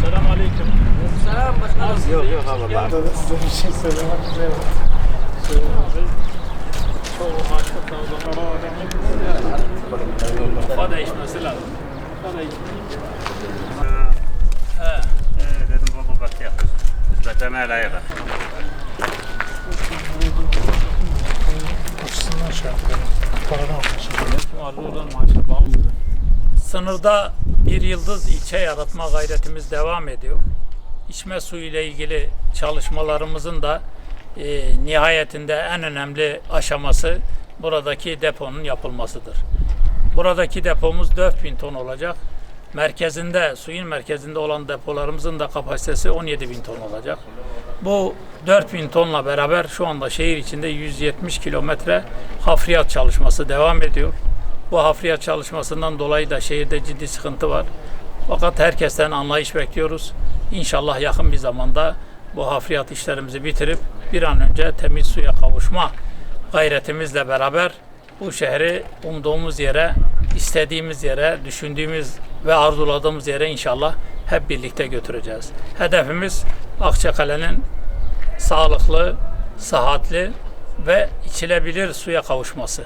Selam aleyküm. Selam başkanım. Yok yok Allah. Size bir şey söylemek üzere. Çoğu açlıkta o zaman kafa değişmesi lazım. He. Ee, dedim bu bak yapıyoruz. Hizmete melaya bak. Açısından şey yapıyorum. Paradan. Sınırda bir yıldız ilçe yaratma gayretimiz devam ediyor. İçme suyu ile ilgili çalışmalarımızın da e, nihayetinde en önemli aşaması buradaki deponun yapılmasıdır. Buradaki depomuz 4000 ton olacak. Merkezinde, suyun merkezinde olan depolarımızın da kapasitesi 17 bin ton olacak. Bu 4000 tonla beraber şu anda şehir içinde 170 kilometre hafriyat çalışması devam ediyor. Bu hafriyat çalışmasından dolayı da şehirde ciddi sıkıntı var. Fakat herkesten anlayış bekliyoruz. İnşallah yakın bir zamanda bu hafriyat işlerimizi bitirip bir an önce temiz suya kavuşma gayretimizle beraber bu şehri umduğumuz yere, istediğimiz yere, düşündüğümüz ve arzuladığımız yere inşallah hep birlikte götüreceğiz. Hedefimiz Akçakale'nin sağlıklı, sıhhatli ve içilebilir suya kavuşması.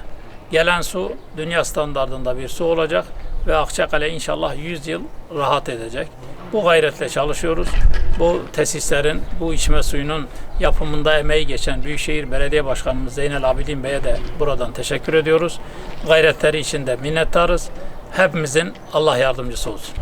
Gelen su dünya standartında bir su olacak ve Akçakale inşallah 100 yıl rahat edecek. Bu gayretle çalışıyoruz. Bu tesislerin, bu içme suyunun yapımında emeği geçen Büyükşehir Belediye Başkanımız Zeynel Abidin Bey'e de buradan teşekkür ediyoruz. Gayretleri için de minnettarız. Hepimizin Allah yardımcısı olsun.